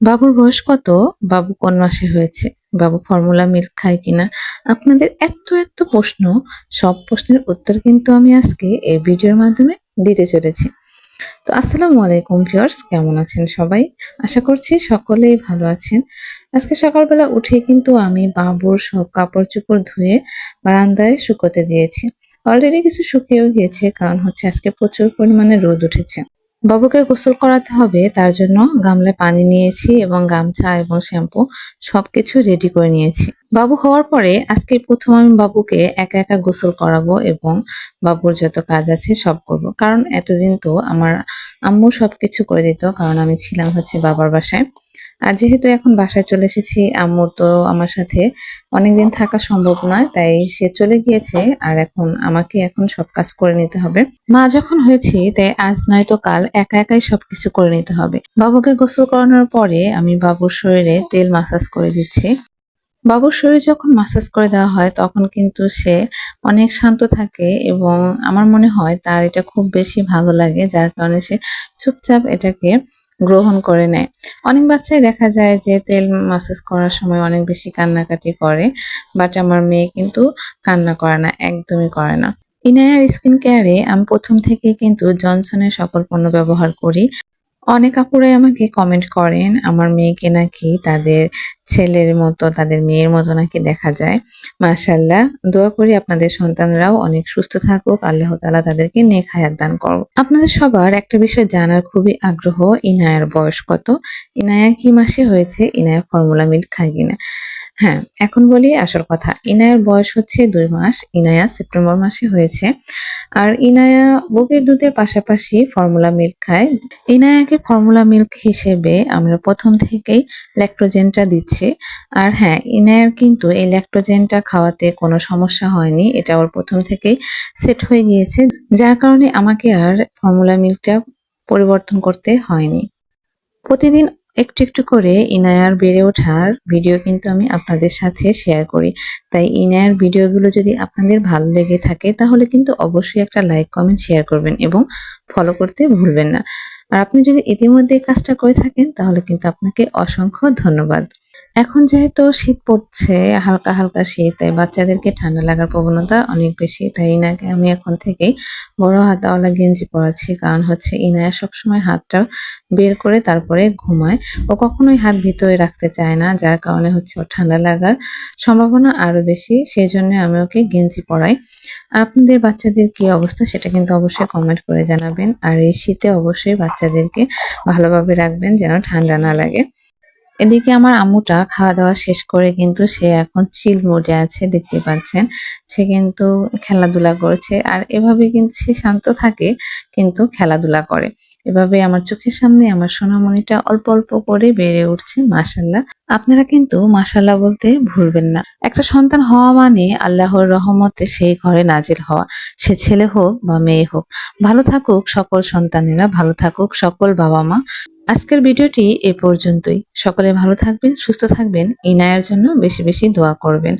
বাবুর বয়স কত? বাবু কোন মাসে হয়েছে? বাবু ফর্মুলা মিল্ক খায় কিনা? আপনাদের এত এত প্রশ্ন। সব প্রশ্নের উত্তর কিন্তু আমি আজকে এই ভিডিওর মাধ্যমে দিতে চলেছি। তো আসসালামু আলাইকুম ভিউয়ার্স, কেমন আছেন সবাই? আশা করছি সকলেই ভালো আছেন। আজকে সকালবেলা উঠে কিন্তু আমি বাবুর সব কাপড় চোপড় ধুয়ে বারান্দায় শুকোতে দিয়েছি। অলরেডি কিছু শুকিয়েও গিয়েছে, কারণ হচ্ছে আজকে প্রচুর পরিমাণে রোদ উঠেছে। বাবুকে গোসল করাতে হবে, তার জন্য গামলায় পানি নিয়েছি এবং গামছা এবং শ্যাম্পু সবকিছু রেডি করে নিয়েছি। বাবু হওয়ার পরে আজকে প্রথম আমি বাবুকে একা একা গোসল করাবো এবং বাবুর যত কাজ আছে সব করব। কারণ এতদিন তো আমার আম্মু সবকিছু করে দিত, কারণ আমি ছিলাম হচ্ছে বাবার বাসায়। আর যেহেতু এখন বাসায় চলে এসেছি, আম্মুর তো আমার সাথে অনেকদিন থাকা সম্ভব নয়, তাই সে চলে গিয়েছে আর এখন আমাকে এখন সব কাজ করে নিতে হবে। মা যখন হয়েছি, তাই আজ নয়তো কাল একা একাই সবকিছু করে নিতে হবে। বাবুকে গোসল করানোর পরে আমি বাবুর শরীরে তেল মাসাজ করে দিচ্ছি। বাবুর শরীর যখন মাসাজ করে দেওয়া হয়, তখন কিন্তু সে অনেক শান্ত থাকে এবং আমার মনে হয় তার এটা খুব বেশি ভালো লাগে, যার কারণে সে চুপচাপ এটাকে গ্রহণ করে নেয়। অনেক বাচ্চাই দেখা যায় যে তেল মাসাজ করার সময় অনেক বেশি কান্নাকাটি করে বাট আমার মেয়ে কিন্তু কান্না করে না, একদমই করে না। ইনায়ার স্কিন কেয়ারে আমি প্রথম থেকে কিন্তু জনসনের সকল পণ্য ব্যবহার করি। অনেক আপুরাই আমাকে কমেন্ট করেন, আমার মেয়েকে নাকি তাদের ছেলের মতো, তাদের মেয়ের মতো নাকি দেখা যায়। মাশাল্লাহ দোয়া করি আপনাদের সন্তানরাও অনেক সুস্থ থাকুক। আল্লাহ তালা তাদেরকে নেক হায়াত দান করুক। আপনাদের সবার একটা বিষয় জানার খুবই আগ্রহ, ইনায়ার বয়স কত? ইনায়া কি মাসে হয়েছে? ইনায়া ফর্মুলা মিল্ক খায় কিনা? হ্যাঁ এখন বলি আসল কথা। ইনায়ার বয়স হচ্ছে দুই মাস, ইনায়া সেপ্টেম্বর মাসে হয়েছে। আর ইনায়া বুকের দুধের পাশাপাশি ফর্মুলা মিল্ক খায়। ইনায়াকে ফর্মুলা মিল্ক হিসেবে আমরা প্রথম থেকেই ল্যাক্টোজেনটা দিচ্ছি। আর হ্যাঁ ইনায়ার কিন্তু এই ল্যাক্টোজেনটা খাওয়াতে কোনো সমস্যা হয়নি। এটা ওর প্রথম থেকেই সেট হয়ে গিয়েছে। যার কারণে আমাকে আর ফর্মুলা মিল্কটা পরিবর্তন করতে হয়নি। প্রতিদিন একটু একটু করে ইনায়ার বেড়ে ওঠার ভিডিও কিন্তু আমি আপনাদের সাথে শেয়ার করি। তাই ইনায়ার ভিডিওগুলো যদি আপনাদের ভালো লেগে থাকে, তাহলে কিন্তু অবশ্যই একটা লাইক, কমেন্ট, শেয়ার করবেন এবং ফলো করতে ভুলবেন না। আর আপনি যদি ইতিমধ্যে কাজটা করে থাকেন, তাহলে কিন্তু আপনাকে অসংখ্য ধন্যবাদ। এখন যেহেতু শীত পড়ছে, হালকা হালকা শীত, তাই বাচ্চাদেরকে ঠান্ডা লাগার প্রবণতা অনেক বেশি, তাই ইনাকে আমি এখন থেকেই বড় হাতাওয়ালা গেঞ্জি পরাচ্ছি। কারণ হচ্ছে ইনায়া সবসময় হাতটা বের করে তারপরে ঘুমায়। ও কখনোই হাত ভিতরে রাখতে চায় না, যার কারণে হচ্ছে ও ঠান্ডা লাগার সম্ভাবনা আরও বেশি। সেই জন্য আমি ওকে গেঞ্জি পরাই। আপনাদের বাচ্চাদের কি অবস্থা সেটা কিন্তু অবশ্যই কমেন্ট করে জানাবেন। আর এই শীতে অবশ্যই বাচ্চাদেরকে ভালোভাবে রাখবেন যেন ঠান্ডা না লাগে। এদিকে আমার আম্মুটা খাওয়া দাওয়া শেষ করে কিন্তু সে এখন চিল মোডে আছে, দেখতে পাচ্ছেন। সে কিন্তু খেলাধুলা করছে আর এভাবে কিন্তু সে শান্ত থাকে, কিন্তু খেলাধুলা করে। এভাবে আমার চোখের সামনে আমার সোনামণিটা অল্প অল্প করে বেড়ে উঠছে মাসাল্লাহ আপনারা কিন্তু মাসাল্লাহ বলতে ভুলবেন না। একটা সন্তান হওয়া মানে আল্লাহর রহমতে সেই ঘরে নাজিল হওয়া। সে ছেলে হোক বা মেয়ে হোক, ভালো থাকুক সকল সন্তানেরা, ভালো থাকুক সকল বাবা মা আজকের ভিডিওটি এ পর্যন্তই। সকলে ভালো থাকবেন, সুস্থ থাকবেন। ইনায়ার জন্য বেশি বেশি দোয়া করবেন।